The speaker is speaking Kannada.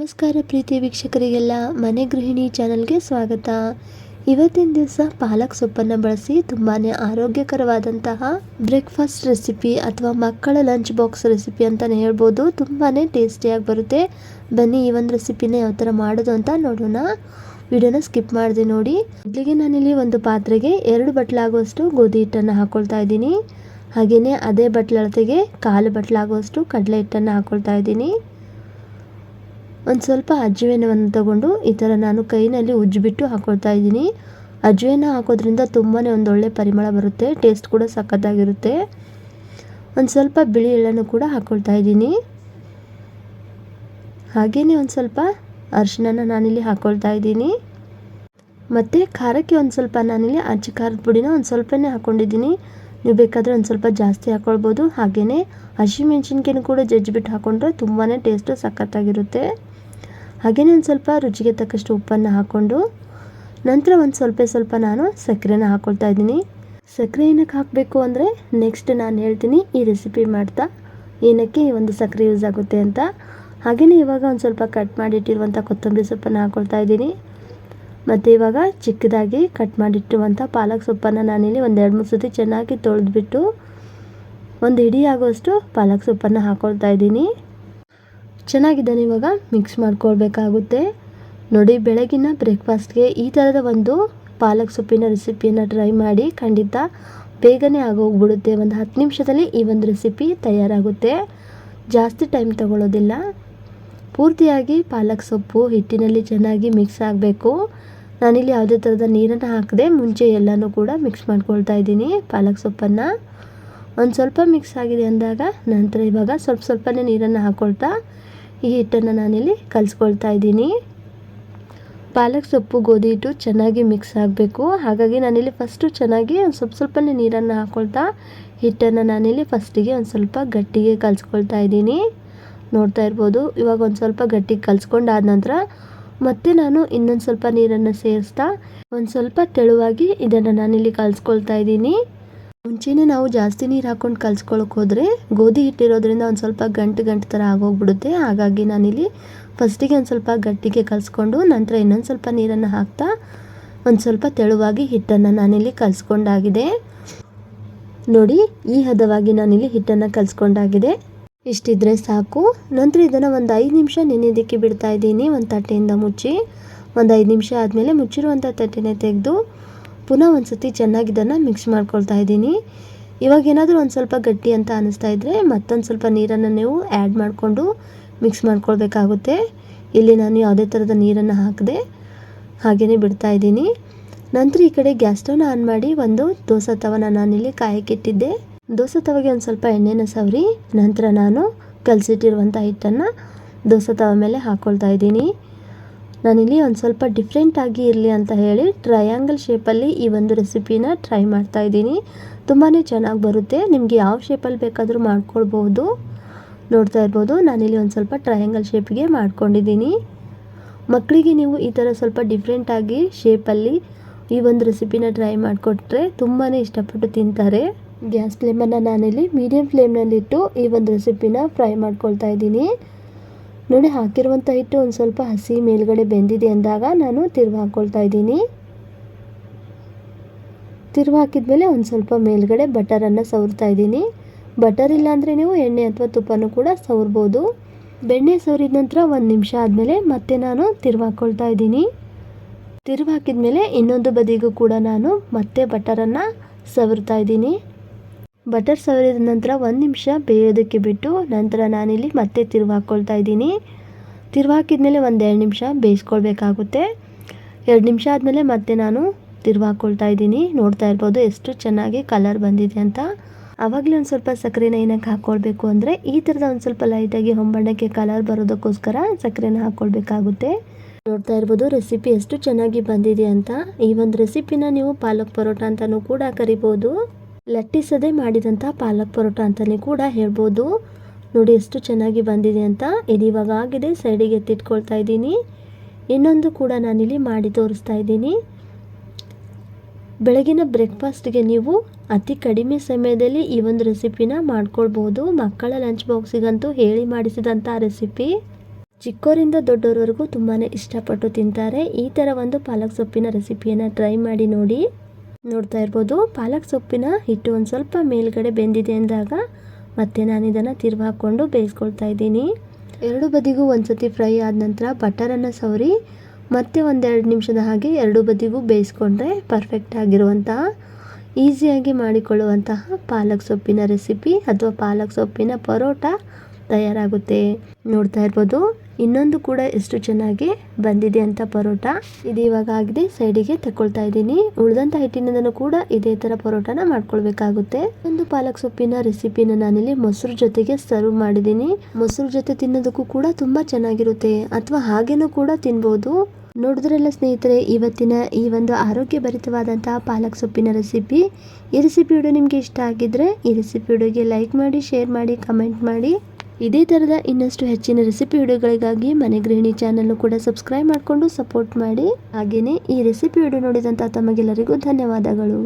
ನಮಸ್ಕಾರ ಪ್ರೀತಿ ವೀಕ್ಷಕರಿಗೆಲ್ಲ, ಮನೆ ಗೃಹಿಣಿ ಚಾನಲ್ಗೆ ಸ್ವಾಗತ. ಇವತ್ತಿನ ದಿವಸ ಪಾಲಕ್ ಸೊಪ್ಪನ್ನು ಬಳಸಿ ತುಂಬಾ ಆರೋಗ್ಯಕರವಾದಂತಹ ಬ್ರೇಕ್ಫಾಸ್ಟ್ ರೆಸಿಪಿ ಅಥವಾ ಮಕ್ಕಳ ಲಂಚ್ ಬಾಕ್ಸ್ ರೆಸಿಪಿ ಅಂತಲೇ ಹೇಳ್ಬೋದು. ತುಂಬಾ ಟೇಸ್ಟಿಯಾಗಿ ಬರುತ್ತೆ. ಬನ್ನಿ ಈ ಒಂದು ರೆಸಿಪಿನ ಯಾವ ಥರ ಮಾಡೋದು ಅಂತ ನೋಡೋಣ. ವಿಡಿಯೋನ ಸ್ಕಿಪ್ ಮಾಡಿದೆ ನೋಡಿ. ಮೊದಲಿಗೆ ನಾನಿಲ್ಲಿ ಒಂದು ಪಾತ್ರೆಗೆ ಎರಡು ಬಟ್ಲಾಗುವಷ್ಟು ಗೋಧಿ ಹಿಟ್ಟನ್ನು ಹಾಕ್ಕೊಳ್ತಾ ಇದ್ದೀನಿ. ಹಾಗೆಯೇ ಅದೇ ಬಟ್ಲಳತೆಗೆ ಕಾಲು ಬಟ್ಲಾಗುವಷ್ಟು ಕಡಲೆ ಹಿಟ್ಟನ್ನು ಹಾಕ್ಕೊಳ್ತಾ ಇದ್ದೀನಿ. ಒಂದು ಸ್ವಲ್ಪ ಅಜ್ವೇನವನ್ನು ತಗೊಂಡು ಈ ಥರ ನಾನು ಕೈನಲ್ಲಿ ಉಜ್ಜಿಬಿಟ್ಟು ಹಾಕೊಳ್ತಾ ಇದ್ದೀನಿ. ಅಜ್ವೇನ ಹಾಕೋದ್ರಿಂದ ತುಂಬಾ ಒಂದೊಳ್ಳೆ ಪರಿಮಳ ಬರುತ್ತೆ ಟೇಸ್ಟ್ ಕೂಡ ಸಖತ್ತಾಗಿರುತ್ತೆ. ಒಂದು ಸ್ವಲ್ಪ ಬಿಳಿ ಎಳ್ಳನ್ನು ಕೂಡ ಹಾಕ್ಕೊಳ್ತಾ ಇದ್ದೀನಿ. ಹಾಗೆಯೇ ಒಂದು ಸ್ವಲ್ಪ ಅರಿಶಿಣನ ನಾನಿಲ್ಲಿ ಹಾಕ್ಕೊಳ್ತಾ ಇದ್ದೀನಿ. ಮತ್ತು ಖಾರಕ್ಕೆ ಒಂದು ಸ್ವಲ್ಪ ನಾನಿಲ್ಲಿ ಅಚ್ಚಿ ಖಾರದ ಪುಡಿನ ಒಂದು ಸ್ವಲ್ಪನೇ ಹಾಕ್ಕೊಂಡಿದ್ದೀನಿ ನೀವು ಬೇಕಾದರೆ ಒಂದು ಸ್ವಲ್ಪ ಜಾಸ್ತಿ ಹಾಕ್ಕೊಳ್ಬೋದು ಹಾಗೆಯೇ ಹಸಿಮೆಣ್ಸಿನ್ಕಾಯಿನೂ ಕೂಡ ಜಜ್ಜಿಬಿಟ್ಟು ಹಾಕ್ಕೊಂಡ್ರೆ ತುಂಬಾ ಟೇಸ್ಟು ಸಖತ್ತಾಗಿರುತ್ತೆ. ಹಾಗೆಯೇ ಒಂದು ಸ್ವಲ್ಪ ರುಚಿಗೆ ತಕ್ಕಷ್ಟು ಉಪ್ಪನ್ನು ಹಾಕ್ಕೊಂಡು ನಂತರ ಒಂದು ಸ್ವಲ್ಪ ಸ್ವಲ್ಪ ನಾನು ಸಕ್ಕರೆನ ಹಾಕ್ಕೊಳ್ತಾ ಇದ್ದೀನಿ. ಸಕ್ಕರೆ ಏನಕ್ಕೆ ಹಾಕಬೇಕು ಅಂದರೆ ನೆಕ್ಸ್ಟ್ ನಾನು ಹೇಳ್ತೀನಿ ಈ ರೆಸಿಪಿ ಮಾಡ್ತಾ ಏನಕ್ಕೆ ಒಂದು ಸಕ್ಕರೆ ಯೂಸ್ ಆಗುತ್ತೆ ಅಂತ. ಹಾಗೆಯೇ ಇವಾಗ ಒಂದು ಸ್ವಲ್ಪ ಕಟ್ ಮಾಡಿಟ್ಟಿರುವಂಥ ಕೊತ್ತಂಬರಿ ಸೊಪ್ಪನ್ನು ಹಾಕ್ಕೊಳ್ತಾ ಇದ್ದೀನಿ. ಮತ್ತು ಇವಾಗ ಚಿಕ್ಕದಾಗಿ ಕಟ್ ಮಾಡಿಟ್ಟಿರುವಂಥ ಪಾಲಕ್ ಸೊಪ್ಪನ್ನು ನಾನಿಲ್ಲಿ ಒಂದು ಎರಡು ಮೂರು ಸತಿ ಚೆನ್ನಾಗಿ ತೊಳೆದ್ಬಿಟ್ಟು ಒಂದು ಹಿಡಿ ಪಾಲಕ್ ಸೊಪ್ಪನ್ನು ಹಾಕ್ಕೊಳ್ತಾ ಇದ್ದೀನಿ. ಚೆನ್ನಾಗಿದ್ದಾನೆ ಇವಾಗ ಮಿಕ್ಸ್ ಮಾಡ್ಕೊಳ್ಬೇಕಾಗುತ್ತೆ. ನೋಡಿ, ಬೆಳಗಿನ ಬ್ರೇಕ್ಫಾಸ್ಟ್ಗೆ ಈ ಥರದ ಒಂದು ಪಾಲಕ್ ಸೊಪ್ಪಿನ ರೆಸಿಪಿಯನ್ನು ಟ್ರೈ ಮಾಡಿ, ಖಂಡಿತ ಬೇಗನೆ ಆಗೋಗ್ಬಿಡುತ್ತೆ. ಒಂದು ಹತ್ತು ನಿಮಿಷದಲ್ಲಿ ಈ ಒಂದು ರೆಸಿಪಿ ತಯಾರಾಗುತ್ತೆ. ಜಾಸ್ತಿ ಟೈಮ್ ತಗೊಳ್ಳೋದಿಲ್ಲ. ಪೂರ್ತಿಯಾಗಿ ಪಾಲಕ್ ಸೊಪ್ಪು ಹಿಟ್ಟಿನಲ್ಲಿ ಚೆನ್ನಾಗಿ ಮಿಕ್ಸ್ ಆಗಬೇಕು. ನಾನಿಲ್ಲಿ ಯಾವುದೇ ಥರದ ನೀರನ್ನು ಹಾಕದೆ ಮುಂಚೆ ಎಲ್ಲನೂ ಕೂಡ ಮಿಕ್ಸ್ ಮಾಡ್ಕೊಳ್ತಾ ಇದ್ದೀನಿ ಪಾಲಕ್ ಸೊಪ್ಪನ್ನು. ಒಂದು ಸ್ವಲ್ಪ ಮಿಕ್ಸ್ ಆಗಿದೆ ಅಂದಾಗ ನಂತರ ಇವಾಗ ಸ್ವಲ್ಪ ಸ್ವಲ್ಪನೇ ನೀರನ್ನು ಹಾಕ್ಕೊಳ್ತಾ ಈ ಹಿಟ್ಟನ್ನು ನಾನಿಲ್ಲಿ ಕಲಿಸ್ಕೊಳ್ತಾ ಇದ್ದೀನಿ. ಪಾಲಕ್ ಸೊಪ್ಪು, ಗೋಧಿ ಹಿಟ್ಟು ಚೆನ್ನಾಗಿ ಮಿಕ್ಸ್ ಆಗಬೇಕು. ಹಾಗಾಗಿ ನಾನಿಲ್ಲಿ ಫಸ್ಟು ಚೆನ್ನಾಗಿ ಒಂದು ಸ್ವಲ್ಪ ಸ್ವಲ್ಪನೇ ನೀರನ್ನು ಹಾಕ್ಕೊಳ್ತಾ ಹಿಟ್ಟನ್ನು ನಾನಿಲ್ಲಿ ಫಸ್ಟಿಗೆ ಒಂದು ಸ್ವಲ್ಪ ಗಟ್ಟಿಗೆ ಕಲಿಸ್ಕೊಳ್ತಾ ಇದ್ದೀನಿ. ನೋಡ್ತಾ ಇರ್ಬೋದು, ಇವಾಗ ಒಂದು ಸ್ವಲ್ಪ ಗಟ್ಟಿಗೆ ಕಲಿಸ್ಕೊಂಡಾದ ನಂತರ ಮತ್ತೆ ನಾನು ಇನ್ನೊಂದು ಸ್ವಲ್ಪ ನೀರನ್ನು ಸೇರಿಸ್ತಾ ಒಂದು ಸ್ವಲ್ಪ ತೆಳುವಾಗಿ ಇದನ್ನು ನಾನಿಲ್ಲಿ ಕಲಿಸ್ಕೊಳ್ತಾ ಇದ್ದೀನಿ. ಮುಂಚೆನೇ ನಾವು ಜಾಸ್ತಿ ನೀರು ಹಾಕೊಂಡು ಕಲ್ಸ್ಕೊಳಕ್ಕೆ ಹೋದರೆ ಗೋಧಿ ಹಿಟ್ಟಿರೋದ್ರಿಂದ ಒಂದು ಸ್ವಲ್ಪ ಗಂಟು ಗಂಟು ಥರ ಆಗೋಗ್ಬಿಡುತ್ತೆ. ಹಾಗಾಗಿ ನಾನಿಲ್ಲಿ ಫಸ್ಟಿಗೆ ಒಂದು ಸ್ವಲ್ಪ ಗಟ್ಟಿಗೆ ಕಲಿಸ್ಕೊಂಡು ನಂತರ ಇನ್ನೊಂದು ಸ್ವಲ್ಪ ನೀರನ್ನು ಹಾಕ್ತಾ ಒಂದು ಸ್ವಲ್ಪ ತೆಳುವಾಗಿ ಹಿಟ್ಟನ್ನು ನಾನಿಲ್ಲಿ ಕಲಿಸ್ಕೊಂಡಾಗಿದೆ. ನೋಡಿ, ಈ ಹದವಾಗಿ ನಾನಿಲ್ಲಿ ಹಿಟ್ಟನ್ನು ಕಲಿಸ್ಕೊಂಡಾಗಿದೆ. ಇಷ್ಟಿದ್ರೆ ಸಾಕು. ನಂತರ ಇದನ್ನು ಒಂದು ಐದು ನಿಮಿಷ ನೆನೆಯೋದಕ್ಕೆ ಬಿಡ್ತಾ ಇದ್ದೀನಿ ಒಂದು ತಟ್ಟೆಯಿಂದ ಮುಚ್ಚಿ. ಒಂದು ಐದು ನಿಮಿಷ ಆದಮೇಲೆ ಮುಚ್ಚಿರುವಂಥ ತಟ್ಟೆನೇ ತೆಗೆದು ಪುನಃ ಒಂದು ಸತಿ ಚೆನ್ನಾಗಿ ಇದನ್ನು ಮಿಕ್ಸ್ ಮಾಡ್ಕೊಳ್ತಾ ಇದ್ದೀನಿ. ಇವಾಗ ಏನಾದರೂ ಒಂದು ಸ್ವಲ್ಪ ಗಟ್ಟಿ ಅಂತ ಅನ್ನಿಸ್ತಾ ಇದ್ದರೆ ಮತ್ತೊಂದು ಸ್ವಲ್ಪ ನೀರನ್ನು ನೀವು ಆ್ಯಡ್ ಮಾಡಿಕೊಂಡು ಮಿಕ್ಸ್ ಮಾಡ್ಕೊಳ್ಬೇಕಾಗುತ್ತೆ. ಇಲ್ಲಿ ನಾನು ಯಾವುದೇ ಥರದ ನೀರನ್ನು ಹಾಕದೆ ಹಾಗೆಯೇ ಬಿಡ್ತಾ ಇದ್ದೀನಿ. ನಂತರ ಈ ಕಡೆ ಗ್ಯಾಸ್ ಸ್ಟವ್ನ ಆನ್ ಮಾಡಿ ಒಂದು ದೋಸೆ ತವನ ನಾನಿಲ್ಲಿ ಕಾಯಕ್ಕಿಟ್ಟಿದ್ದೆ ದೋಸೆ ತವಗೆ ಒಂದು ಸ್ವಲ್ಪ ಎಣ್ಣೆನ ಸವರಿ, ನಂತರ ನಾನು ಕಲಸಿಟ್ಟಿರುವಂಥ ಹಿಟ್ಟನ್ನು ದೋಸೆ ತವ ಮೇಲೆ ಹಾಕ್ಕೊಳ್ತಾ ಇದ್ದೀನಿ. ನಾನಿಲ್ಲಿ ಒಂದು ಸ್ವಲ್ಪ ಡಿಫ್ರೆಂಟಾಗಿ ಇರಲಿ ಅಂತ ಹೇಳಿ ಟ್ರಯಾಂಗಲ್ ಶೇಪಲ್ಲಿ ಈ ಒಂದು ರೆಸಿಪಿನ ಟ್ರೈ ಮಾಡ್ತಾ ಇದ್ದೀನಿ. ತುಂಬಾ ಚೆನ್ನಾಗಿ ಬರುತ್ತೆ. ನಿಮಗೆ ಯಾವ ಶೇಪಲ್ಲಿ ಬೇಕಾದರೂ ಮಾಡ್ಕೊಳ್ಬೋದು. ನೋಡ್ತಾ ಇರ್ಬೋದು. ನಾನಿಲ್ಲಿ ಒಂದು ಸ್ವಲ್ಪ ಟ್ರಯಾಂಗಲ್ ಶೇಪಿಗೆ ಮಾಡ್ಕೊಂಡಿದ್ದೀನಿ. ಮಕ್ಕಳಿಗೆ ನೀವು ಈ ಥರ ಸ್ವಲ್ಪ ಡಿಫ್ರೆಂಟಾಗಿ ಶೇಪಲ್ಲಿ ಈ ಒಂದು ರೆಸಿಪಿನ ಟ್ರೈ ಮಾಡಿಕೊಟ್ರೆ ತುಂಬಾ ಇಷ್ಟಪಟ್ಟು ತಿಂತಾರೆ. ಗ್ಯಾಸ್ ಫ್ಲೇಮನ್ನು ನಾನಿಲ್ಲಿ ಮೀಡಿಯಮ್ ಫ್ಲೇಮ್ನಲ್ಲಿಟ್ಟು ಈ ಒಂದು ರೆಸಿಪಿನ ಫ್ರೈ ಮಾಡ್ಕೊಳ್ತಾ ಇದ್ದೀನಿ. ನೋಡಿ ಹಾಕಿರುವಂಥ ಹಿಟ್ಟು ಒಂದು ಸ್ವಲ್ಪ ಹಸಿ ಮೇಲ್ಗಡೆ ಬೆಂದಿದೆ ಅಂದಾಗ ನಾನು ತಿರ್ವ ಹಾಕ್ಕೊಳ್ತಾ ಇದ್ದೀನಿ. ತಿರ್ವ ಹಾಕಿದ್ಮೇಲೆ ಒಂದು ಸ್ವಲ್ಪ ಮೇಲ್ಗಡೆ ಬಟರನ್ನು ಸವರ್ತಾ ಇದ್ದೀನಿ. ಬಟರ್ ಇಲ್ಲಾಂದರೆ ನೀವು ಎಣ್ಣೆ ಅಥವಾ ತುಪ್ಪನೂ ಕೂಡ ಸವರ್ಬೋದು. ಬೆಣ್ಣೆ ಸವರಿದ ನಂತರ ಒಂದು ನಿಮಿಷ ಆದಮೇಲೆ ಮತ್ತೆ ನಾನು ತಿರ್ವ ಹಾಕ್ಕೊಳ್ತಾ ಇದ್ದೀನಿ. ತಿರುವು ಹಾಕಿದ್ಮೇಲೆ ಇನ್ನೊಂದು ಬದಿಗೂ ಕೂಡ ನಾನು ಮತ್ತೆ ಬಟರನ್ನು ಸವರ್ತಾ ಇದ್ದೀನಿ. ಬಟರ್ ಸವರಿದ ನಂತರ ಒಂದು ನಿಮಿಷ ಬೇಯೋದಕ್ಕೆ ಬಿಟ್ಟು ನಂತರ ನಾನಿಲ್ಲಿ ಮತ್ತೆ ತಿರುವು ಹಾಕ್ಕೊಳ್ತಾ ಇದ್ದೀನಿ. ತಿರುವು ಹಾಕಿದ್ಮೇಲೆ ಒಂದು ಎರಡು ನಿಮಿಷ ಬೇಯಿಸ್ಕೊಳ್ಬೇಕಾಗುತ್ತೆ. ಎರಡು ನಿಮಿಷ ಆದಮೇಲೆ ಮತ್ತೆ ನಾನು ತಿರುವು ಹಾಕ್ಕೊಳ್ತಾ ಇದ್ದೀನಿ. ನೋಡ್ತಾ ಇರ್ಬೋದು ಎಷ್ಟು ಚೆನ್ನಾಗಿ ಕಲರ್ ಬಂದಿದೆ ಅಂತ. ಆವಾಗಲೇ ಒಂದು ಸ್ವಲ್ಪ ಸಕ್ಕರೆನ ಏನಕ್ಕೆ ಹಾಕ್ಕೊಳ್ಬೇಕು ಅಂದರೆ ಈ ಥರದ ಒಂದು ಸ್ವಲ್ಪ ಲೈಟಾಗಿ ಹೊಂಬಣ್ಣಕ್ಕೆ ಕಲರ್ ಬರೋದಕ್ಕೋಸ್ಕರ ಸಕ್ಕರೆನ ಹಾಕ್ಕೊಳ್ಬೇಕಾಗುತ್ತೆ. ನೋಡ್ತಾ ಇರ್ಬೋದು ರೆಸಿಪಿ ಎಷ್ಟು ಚೆನ್ನಾಗಿ ಬಂದಿದೆ ಅಂತ. ಈ ಒಂದು ರೆಸಿಪಿನ ನೀವು ಪಾಲಕ್ ಪರೋಟ ಅಂತಲೂ ಕೂಡ ಕರಿಬೋದು. ಲಟ್ಟಿಸದೆ ಮಾಡಿದಂಥ ಪಾಲಕ್ ಪರೋಟ ಅಂತಲೇ ಕೂಡ ಹೇಳ್ಬೋದು. ನೋಡಿ ಎಷ್ಟು ಚೆನ್ನಾಗಿ ಬಂದಿದೆ ಅಂತ. ಇದು ಆಗಿದೆ, ಸೈಡಿಗೆ ಎತ್ತಿಟ್ಕೊಳ್ತಾ ಇದ್ದೀನಿ. ಇನ್ನೊಂದು ಕೂಡ ನಾನಿಲ್ಲಿ ಮಾಡಿ ತೋರಿಸ್ತಾ ಇದ್ದೀನಿ. ಬೆಳಗಿನ ಬ್ರೇಕ್ಫಾಸ್ಟ್ಗೆ ನೀವು ಅತಿ ಕಡಿಮೆ ಸಮಯದಲ್ಲಿ ಈ ಒಂದು ರೆಸಿಪಿನ ಮಾಡ್ಕೊಳ್ಬೋದು. ಮಕ್ಕಳ ಲಂಚ್ ಬಾಕ್ಸಿಗಂತೂ ಹೇಳಿ ಮಾಡಿಸಿದಂಥ ರೆಸಿಪಿ. ಚಿಕ್ಕೋರಿಂದ ದೊಡ್ಡವರವರೆಗೂ ತುಂಬಾ ಇಷ್ಟಪಟ್ಟು ತಿಂತಾರೆ. ಈ ಥರ ಒಂದು ಪಾಲಕ್ ಸೊಪ್ಪಿನ ರೆಸಿಪಿಯನ್ನು ಟ್ರೈ ಮಾಡಿ ನೋಡಿ. ನೋಡ್ತಾ ಇರ್ಬೋದು. ಪಾಲಕ್ ಸೊಪ್ಪಿನ ಹಿಟ್ಟು ಒಂದು ಸ್ವಲ್ಪ ಮೇಲ್ಗಡೆ ಬೆಂದಿದೆ ಅಂದಾಗ ಮತ್ತೆ ನಾನು ಇದನ್ನು ತಿರ್ವ ಹಾಕ್ಕೊಂಡು ಬೇಯಿಸ್ಕೊಳ್ತಾ ಇದ್ದೀನಿ. ಎರಡು ಬದಿಗೂ ಒಂದ್ಸತಿ ಫ್ರೈ ಆದ ನಂತರ ಬಟರನ್ನು ಸವರಿ ಮತ್ತೆ ಒಂದೆರಡು ನಿಮಿಷದ ಹಾಗೆ ಎರಡು ಬದಿಗೂ ಬೇಯಿಸ್ಕೊಂಡ್ರೆ ಪರ್ಫೆಕ್ಟ್ ಆಗಿರುವಂತಹ ಈಸಿಯಾಗಿ ಮಾಡಿಕೊಳ್ಳುವಂತಹ ಪಾಲಕ್ ಸೊಪ್ಪಿನ ರೆಸಿಪಿ ಅಥವಾ ಪಾಲಕ್ ಸೊಪ್ಪಿನ ಪರೋಟ ತಯಾರಾಗುತ್ತೆ. ನೋಡ್ತಾ ಇರ್ಬೋದು. ಇನ್ನೊಂದು ಕೂಡ ಎಷ್ಟು ಚೆನ್ನಾಗಿ ಬಂದಿದೆ ಅಂತ ಪರೋಟ. ಇದು ಇವಾಗ ಆಗಿದೆ, ಸೈಡಿಗೆ ತಕೊಳ್ತಾ ಇದ್ದೀನಿ. ಉಳಿದಂತ ಹಿಟ್ಟಿನಿಂದನೂ ಕೂಡ ಇದೇ ತರ ಪರೋಟನ ಮಾಡ್ಕೊಳ್ಬೇಕಾಗುತ್ತೆ. ಒಂದು ಪಾಲಕ್ ಸೊಪ್ಪಿನ ರೆಸಿಪಿನ ನಾನಿಲ್ಲಿ ಮೊಸರು ಜೊತೆಗೆ ಸರ್ವ್ ಮಾಡಿದ್ದೀನಿ. ಮೊಸರು ಜೊತೆ ತಿನ್ನೋದಕ್ಕೂ ಕೂಡ ತುಂಬಾ ಚೆನ್ನಾಗಿರುತ್ತೆ. ಅಥವಾ ಹಾಗೇನೂ ಕೂಡ ತಿನ್ಬೋದು. ನೋಡಿದ್ರೆಲ್ಲ ಸ್ನೇಹಿತರೆ, ಇವತ್ತಿನ ಈ ಒಂದು ಆರೋಗ್ಯ ಭರಿತವಾದಂತಹ ಪಾಲಕ್ ಸೊಪ್ಪಿನ ರೆಸಿಪಿ. ಈ ರೆಸಿಪಿ ವಿಡಿಯೋ ನಿಮಗೆ ಇಷ್ಟ ಆಗಿದ್ರೆ ಈ ರೆಸಿಪಿ ವಿಡಿಯೋಗೆ ಲೈಕ್ ಮಾಡಿ, ಶೇರ್ ಮಾಡಿ, ಕಮೆಂಟ್ ಮಾಡಿ. ಇದೇ ಥರದ ಇನ್ನಷ್ಟು ಹೆಚ್ಚಿನ ರೆಸಿಪಿ ವಿಡಿಯೋಗಳಿಗಾಗಿ ಮನೆ ಗೃಹಿಣಿ ಚಾನಲ್ನು ಕೂಡ ಸಬ್ಸ್ಕ್ರೈಬ್ ಮಾಡಿಕೊಂಡು ಸಪೋರ್ಟ್ ಮಾಡಿ. ಹಾಗೆಯೇ ಈ ರೆಸಿಪಿ ವಿಡಿಯೋ ನೋಡಿದಂಥ ತಮಗೆಲ್ಲರಿಗೂ ಧನ್ಯವಾದಗಳು.